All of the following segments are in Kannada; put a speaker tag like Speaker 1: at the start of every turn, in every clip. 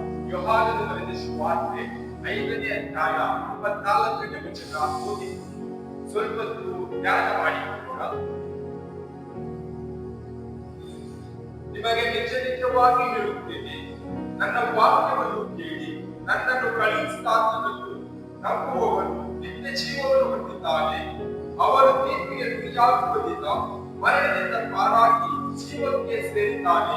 Speaker 1: ಮಾರ್ಗದಲ್ಲಿ ಬರೆದ ಸುವಾರ್ತೆ ಐದನೇ ಅಧ್ಯಾಯ ಇಪ್ಪತ್ನಾಲ್ಕನೇ ವಚನ ಓದಿ ಸ್ವಲ್ಪ ಧ್ಯಾನ ಮಾಡಿಕೊಳ್ಳೋಣ ನಿಮಗೆ ನಿಜ ನಿಜವಾಗಿ ಹೇಳುತ್ತೇನೆ, ನನ್ನ ವಾಕ್ಯವನ್ನು ಕೇಳಿ ನನ್ನನ್ನು ಕಳುಹಿಸಿದಾತನನ್ನು ನಂಬುವವನು ನಿತ್ಯ ಜೀವವನ್ನು ಹೊಂದಿದ್ದಾನೆ. ಅವರ ತೀರ್ಪಿಗೆ ಗುರಿಯಾಗುವುದಿಲ್ಲ ಮರಣದಿಂದ ಪಾರಾಗಿ ಜೀವಕ್ಕೆ ಸೇರಿದ್ದಾನೆ.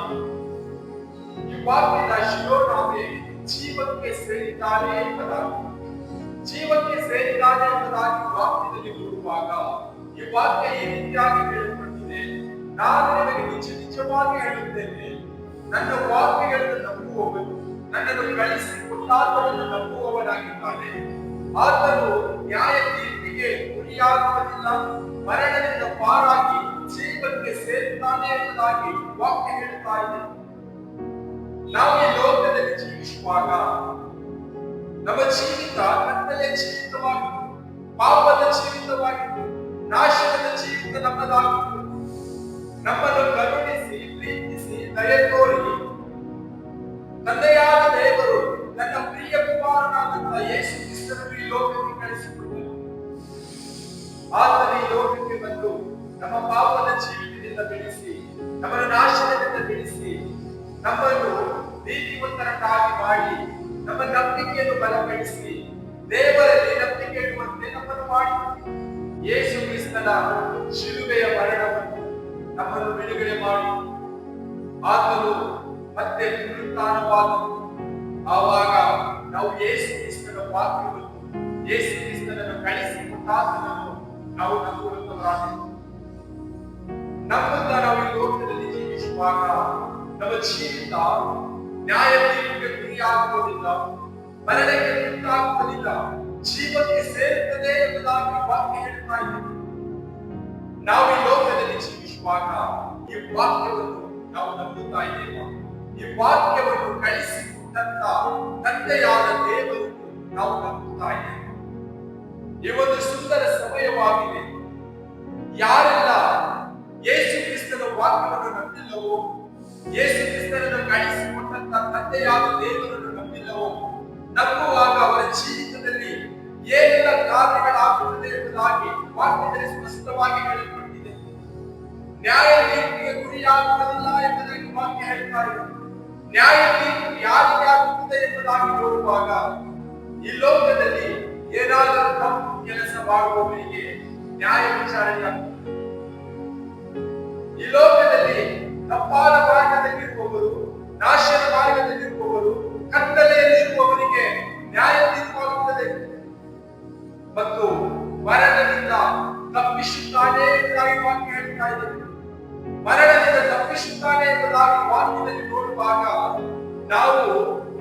Speaker 1: ಈ ವಾಕ್ಯದ ಶಿರೋನಾಮೆ ಜೀವಕ್ಕೆ ಸೇರಿದ್ದಾನೆ ಎಂಬುದಾಗಿ. ಜೀವಕ್ಕೆ ಸೇರಿದ್ದಾನೆ ಎಂಬುದಾಗಿ ವಾಕ್ಯದಲ್ಲಿ ನೋಡುವಾಗ ಈ ವಾಕ್ಯ ಈ ರೀತಿಯಾಗಿ ನಾನು ನಿಮಗೆ ನಿಜ ನಿಜವಾಗಿ ಹೇಳುತ್ತೇನೆ. ನನ್ನ ವಾಕ್ಯಗಳನ್ನು ನಂಬುವವರು ನನ್ನನ್ನು ಕಳಿಸಿಕೊಟ್ಟಾತನನ್ನು ನಂಬುವವನಾಗಿದ್ದಾನೆ. ಆತನು ನ್ಯಾಯ ತೀರ್ಪಿಗೆ ಗುರಿಯಾಗುವುದಿಲ್ಲ, ಮರಣದಿಂದ ಪಾರಾಗಿ ಜೀವಿಸುವಾಗ ನಮ್ಮ ಜೀವಿತ ಕತ್ತಲೆ ಜೀವಿತವಾಗಿತ್ತು ಪಾಪದ ಜೀವಿತವಾಗಿತ್ತು ನಾಶದ ಜೀವಿತ ನಮ್ಮದಾಗಿತ್ತು ನಮ್ಮನ್ನು ಕರುಣಿಸಿ ಪ್ರೀತಿಸಿ ದಯೆ ತೋರಿ ತಂದೆಯಾದ ದೇವರು ನನ್ನ ಪ್ರಿಯ ಕುಮಾರನಾದಂತ ಯೇಸು ಕ್ರಿಸ್ತನನ್ನು ಈ ಲೋಕಕ್ಕೆ ಕಳಿಸಿಕೊಟ್ಟರು ಆತನ ಈ ಲೋಕಕ್ಕೆ ಬಂದು ನಮ್ಮ ಪಾಪದ ಜೀವಿತದಿಂದ ಬಿಡಿಸಿ ನಮ್ಮನ್ನು ನಾಶನದಿಂದ ಬಿಡಿಸಿ ನಮ್ಮನ್ನು ನೀತಿವಂತರನ್ನಾಗಿ ಮಾಡಿ ನಮ್ಮ ನಂಬಿಕೆಯನ್ನು ಬಲಪಡಿಸಿ, ದೇವರಲ್ಲಿ ನಂಬಿಕೆ ಇಡುವಂತೆ ನಮ್ಮನ್ನು ಮಾಡಿ. ಯೇಸು ಕ್ರಿಸ್ತನ ಶಿಲುಬೆಯ ಮರಣವನ್ನು ನಮ್ಮನ್ನು ಬಿಡುಗಡೆ ಮಾಡಿ. ಆತನು ಮತ್ತೆ ಪುನರುತ್ಥಾನವಾದನು. ಆವಾಗ ನಾವು ಯೇಸು ಕ್ರಿಸ್ತನ ಪಾತ್ರಗಳು ಯೇಸು ಕ್ರಿಸ್ತನನ್ನು ಕಳಿಸಿಕೊಟ್ಟಾತನನ್ನು ನಾವು ನಂಬುವಂತವರಾದೆವು. ನಮ್ಮನ್ನ ನಾವು ಈ ಲೋಕದಲ್ಲಿ ಜೀವಿಸುವಾಗ ನಮ್ಮ ಜೀವಿತ ನ್ಯಾಯ ತೀರ್ಪಿಗೆ ಗುರಿಯಾಗುವುದಿಲ್ಲ, ಮರಣಕ್ಕೆ ತುತ್ತಾಗುವುದಿಲ್ಲ, ಜೀವಕ್ಕೆ ಸೇರುತ್ತದೆ ಎಂಬುದಾಗಿ ವಾಕ್ಯ ಹೇಳ್ತಾ ಇದೆ. ನಾವು ಈ ಲೋಕದಲ್ಲಿ ಜೀವಿಸುವಾಗ ಈ ವಾಕ್ಯವನ್ನು ನಾವು ನಂಬುತ್ತಾ ಇದ್ದೇವೆ. ಈ ವಾಕ್ಯವನ್ನು ಕಳಿಸಿಕೊಟ್ಟಂತ ತಂದೆಯಾದ ದೇವರನ್ನು ನಾವು ನಂಬುತ್ತಾ ಇದ್ದೇವೆ. ಈ ಒಂದು ಸುಂದರ ಸಮಯವಾಗಿದೆ. ಯಾರೆಲ್ಲ ಯೇಸು ಕ್ರಿಸ್ತನ ವಾಕ್ಯವನ್ನು ನಂಬಿಲ್ಲವೋ, ಯೇಸು ಕ್ರಿಸ್ತನನ್ನು ಕಳಿಸಿಕೊಟ್ಟಂತ ಏನೆಲ್ಲ ಕಾರ್ಯಗಳಾಗುತ್ತದೆ ಎಂಬುದಾಗಿ ವಾಕ್ಯದಲ್ಲಿ ಸ್ಪಷ್ಟವಾಗಿ ಹೇಳಲ್ಪಟ್ಟಿದೆ ನ್ಯಾಯ ತೀರ್ಪಿಗೆ ಗುರಿಯಾಗುವುದಿಲ್ಲ ಎಂಬುದಾಗಿ ವಾಕ್ಯ ಹೇಳ್ತಾ ಇದೆ ನ್ಯಾಯ ತೀರ್ಪು ಯಾರಿಗೆ ಆಗುತ್ತದೆ ಎಂಬುದಾಗಿ ನೋಡುವಾಗ ಈ ಲೋಕದಲ್ಲಿ ಏನಾದರೂ ತಪ್ಪು ಕೆಲಸ ಮಾಡುವವರಿಗೆ ನ್ಯಾಯ ವಿಚಾರಣೆ ಆಗ್ತದೆ. ಈ ಲೋಕದಲ್ಲಿ ತಪ್ಪಾದ ಮರಣದಿಂದ ತಪ್ಪಿಸುತ್ತಾನೆ ಎಂಬುದಾಗಿ ವಾಕ್ಯದಲ್ಲಿ ನೋಡುವಾಗ ನಾವು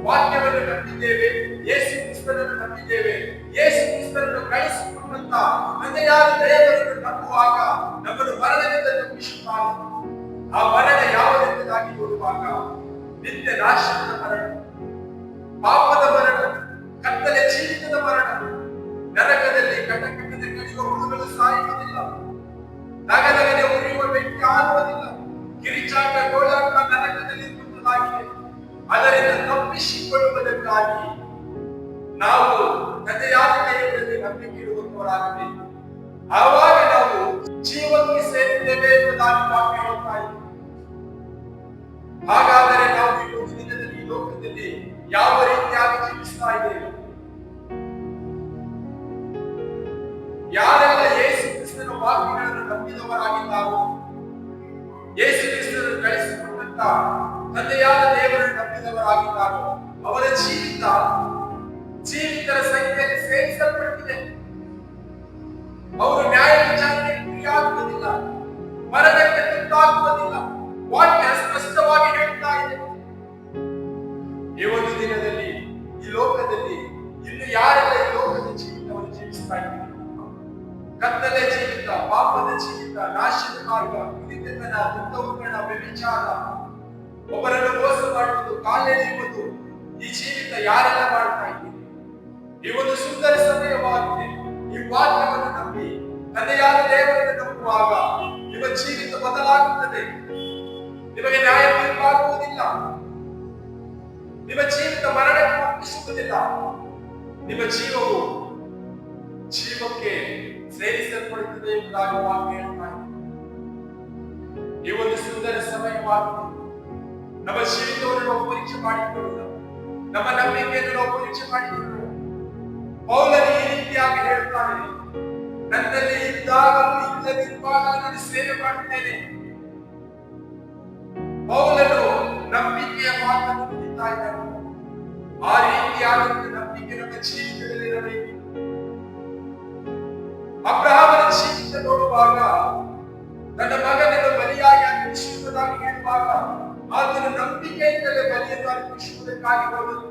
Speaker 1: ವಾಕ್ಯವನ್ನು ನಂಬಿದ್ದೇವೆ, ಯೇಸು ಕ್ರಿಸ್ತನನ್ನು ನಂಬಿದ್ದೇವೆ, ಯೇಸು ಕ್ರಿಸ್ತನನ್ನು ಕಳಿಸಿಕೊಂಡಂತ ತಂದೆಯಾದ ದಯವನ್ನು ನಂಬುವಾಗ ನಮ್ಮನ್ನು ಮರಣದಿಂದ ತಪ್ಪಿಸುತ್ತಾನೆ. ಆ ಮರಣ ಯಾವುದೆಂಬುದಾಗಿ ನೋಡುವಾಗ ನಿತ್ಯ ನಾಶನದ ಮರಣ, ಪಾಪದ ಮರಣ, ಕತ್ತಲೆ ಜೀವಿತದ ಮರಣ, ನರಕದಲ್ಲಿ ಕಟಕಟದೆ ಕಳೆಯುವ ಹುಳುಗಳು ಸಾಯುವುದಿಲ್ಲ. ಆರುವುದಿಲ್ಲ ಕಿರಿಚಾಟ ಗೋಳಾಟ ನರಕದಲ್ಲಿ ಇರುವುದಾಗಿದೆ ಅದರಿಂದ ತಪ್ಪಿಸಿಕೊಳ್ಳುವುದಕ್ಕಾಗಿ ನಾವು ದೇವರಲ್ಲಿ ನಂಬಿಕೆ ಇಡುವವರಾಗಬೇಕು ಆವಾಗ ನಾವು ಜೀವಕ್ಕೆ ಸೇರಿದ್ದೇವೆ ಎಂಬುದಾಗಿ ವಾಕ್ಯ ಹೇಳ್ತಾ ಇದೆ ಹಾಗಾದರೆ ನಾವು ಇವತ್ತು ದಿನದಲ್ಲಿ ಲೋಕದಲ್ಲಿ ಯಾವ ರೀತಿಯಾಗಿ ಜೀವಿಸ್ತಾ ಇದ್ದೇವೆ? ಯಾರೆಲ್ಲ ಯೇಸು ಕ್ರಿಸ್ತನ ವಾಕ್ಯಗಳನ್ನು ನಂಬಿದವರಾಗಿದ್ದಾರೋ ತಂದೆಯಾದ ದೇವರನ್ನು ನಂಬಿದವರಾಗಿದ್ದಾರೋ ಅವರ ಜೀವಿತ, ಜೀವಿತರ ಸಂಖ್ಯೆಯಲ್ಲಿ ಸೇರಿಸಲ್ಪಟ್ಟಿದೆ. ಅವರು ನ್ಯಾಯ ವಿಚಾರಣೆ ಗುರಿಯಾಗುವುದಿಲ್ಲ ಮರಣಕ್ಕೆ ತುತ್ತಾಗುವುದಿಲ್ಲ. ವಾಕ್ಯ ಸ್ಪಷ್ಟವಾಗಿ ಹೇಳ್ತಾ ಇದೆ. ಈ ಒಂದು ದಿನದಲ್ಲಿ, ಈ ಲೋಕದಲ್ಲಿ ಇನ್ನು ಯಾರೆಲ್ಲ ಈ ಲೋಕದ ಜೀವಿತವನ್ನು ಜೀವಿಸ್ತಾ ಇದ್ದಾರೆ? ಕತ್ತಲೆ ಜೀವಿತ, ಪಾಪದ ಜೀವಿತ, ನಾಶದ ಮಾರ್ಗ ಕುಡಿತನ ದುಃಖವುಗಳ ವ್ಯಭಿಚಾರ ಒಬ್ಬರನ್ನು ಮೋಸ ಮಾಡುವುದು ಕಾಲೆಳೆಯುವುದು ಈ ಜೀವಿತ ಯಾರೆಲ್ಲ ಮಾಡ್ತಾ ಇದ್ದೀರಿ? ಈ ಒಂದು ಸುಂದರ ಸಮಯವಾಗಿದೆ. ಈ ವಾಕ್ಯವನ್ನು ನಂಬಿ, ತಂದೆಯಾದ ದೇವರನ್ನು ನಂಬುವಾಗ ನಿಮ್ಮ ಜೀವಿತ ಬದಲಾಗುತ್ತದೆ. ನಿಮಗೆ ನ್ಯಾಯ ತೀರ್ಪಾಗುವುದಿಲ್ಲ. ನಿಮ್ಮ ಜೀವಿತ ಮರಣಕ್ಕೆ ಅರ್ಪಿಸುವುದಿಲ್ಲ ನಿಮ್ಮ ಜೀವವು ಜೀವಕ್ಕೆ ಸೇರಿಸಲ್ಪಡುತ್ತದೆ ಎಂಬುದಾಗಿ ವಾಕ್ಯ ಈ ಒಂದು ಸುಂದರ ಸಮಯವಾಗಿದೆ. ನಮ್ಮ ಜೀವಿತವನ್ನು ನಾವು ಪರೀಕ್ಷೆ ಮಾಡಿಕೊಳ್ಳುವುದು ನಮ್ಮ ನಂಬಿಕೆಯನ್ನು ನಾವು ಪರೀಕ್ಷೆ ಮಾಡಿಕೊಳ್ಳುವುದು ಪೌಲನು ಈ ರೀತಿಯಾಗಿ ಹೇಳ್ತಾನೆ ನನ್ನಲ್ಲಿ ಇದ್ದಾಗಲೂ ಇಲ್ಲದಿರುವಾಗ ನಾನು ಸೇವೆ ಮಾಡುತ್ತೇನೆ ಪೌಲನು ನಂಬಿಕೆಯ ಮಾತನ್ನು ನುಡಿತಾ ಇದ್ದಾನೆ ಆ ರೀತಿಯಾದಂತ ನಂಬಿಕೆ ನಮ್ಮ ಜೀವಿತದಲ್ಲಿರಬೇಕು ಅಬ್ರಹಾಮನ ಜೀವಿತ ನೋಡುವಾಗ ತನ್ನ ಮಗನನ್ನು ಬಲಿಯಾಗಿ ಅರ್ಪಿಸುವುದಾಗಿ ಹೇಳುವಾಗ ಆತನು ನಂಬಿಕೆಯಿಂದಲೇ ಬಲಿಯನ್ನು ಅರ್ಪಿಸುವುದಕ್ಕಾಗಿ ಹೋದನು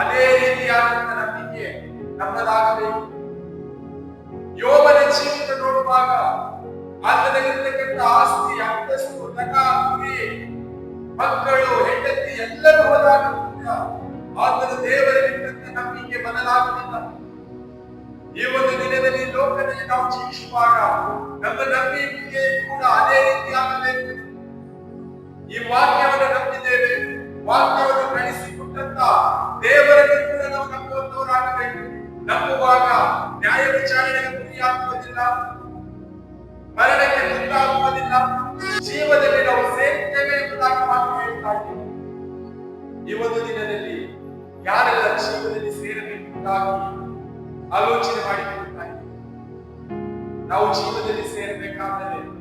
Speaker 1: ಅದೇ ರೀತಿಯಾದಂತಹ ನಂಬಿಕೆ ನಮ್ಮದಾಗಬೇಕು. ಯೋಗನ ಜೀವಿತ ನೋಡುವಾಗ ಆತನಲ್ಲಿರ್ತಕ್ಕಂಥ ಆಸ್ತಿ, ಅಂತಸ್ತು ನಕ ಕುರಿ ಮಕ್ಕಳು, ಹೆಂಡತಿ ಎಲ್ಲರೂ ಹೋದಾಗ ಆತನ ದೇವರಲ್ಲಿಟ್ಟಂತ ನಂಬಿಕೆ ಬದಲಾಗುವುದಿಲ್ಲ. ಈ ಒಂದು ದಿನದಲ್ಲಿ ಲೋಕದಲ್ಲಿ ನಾವು ಜೀವಿಸುವಾಗ ನಮ್ಮ ನಂಬಿಕೆ ಕೂಡ ಅದೇ ರೀತಿಯಾಗಬೇಕು ಈ ವಾಕ್ಯವನ್ನು ನಂಬಿದ್ದೇವೆ. ವಾಕ್ಯವನ್ನು ಕಳಿಸಿಕೊಟ್ಟಂತ ದೇವರ ಕೂಡ ನಾವು ನಂಬುವಂತವರಾಗಬೇಕು ನಂಬುವಾಗ ನ್ಯಾಯ ವಿಚಾರಣೆಗೆ ಗುರಿಯಾಗುವುದಿಲ್ಲ. ಮರಣಕ್ಕೆ ಮುಂದಾಗುವುದಿಲ್ಲ. ಜೀವದಲ್ಲಿ ನಾವು ಸೇರ್ತೇವೆ ಎಂಬುದಾಗಿ ಮಾತು ಹೇಳ್ತಾ ಇದ್ದೇವೆ. ಈ ಒಂದು ದಿನದಲ್ಲಿ ಯಾರೆಲ್ಲ ಜೀವನದಲ್ಲಿ ಸೇರಬೇಕೆಂಬುದಾಗಿ ಆಲೋಚನೆ ಇದ್ದೇವೆ. ನಾವು ಜೀವದಲ್ಲಿ ಸೇರಬೇಕಾದರೆ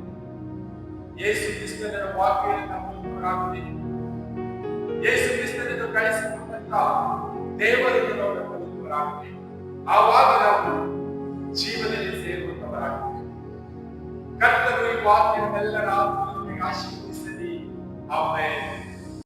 Speaker 1: ಯೇಸು ಕ್ರಿಸ್ತನ ವಾಕ್ಯವನ್ನು ನಂಬುವವರಾಗಬೇಕು ಯೇಸು ಕ್ರಿಸ್ತನನ್ನು ಕಳಿಸಿಕೊಟ್ಟಂತ ದೇವರನ್ನು ನಾವು ನಂಬುವವರಾಗಬೇಕು ಆವಾಗ ನಾವು ಜೀವನದಲ್ಲಿ ಸೇರುವಂತವರಾಗಬೇಕು ಕರ್ತನು ಈ ವಾಕ್ಯವೆಲ್ಲರ ಆತ್ಮಗಳಿಗೆ ಆಶೀರ್ವದಿಸಲಿ ಆಮೇಲೆ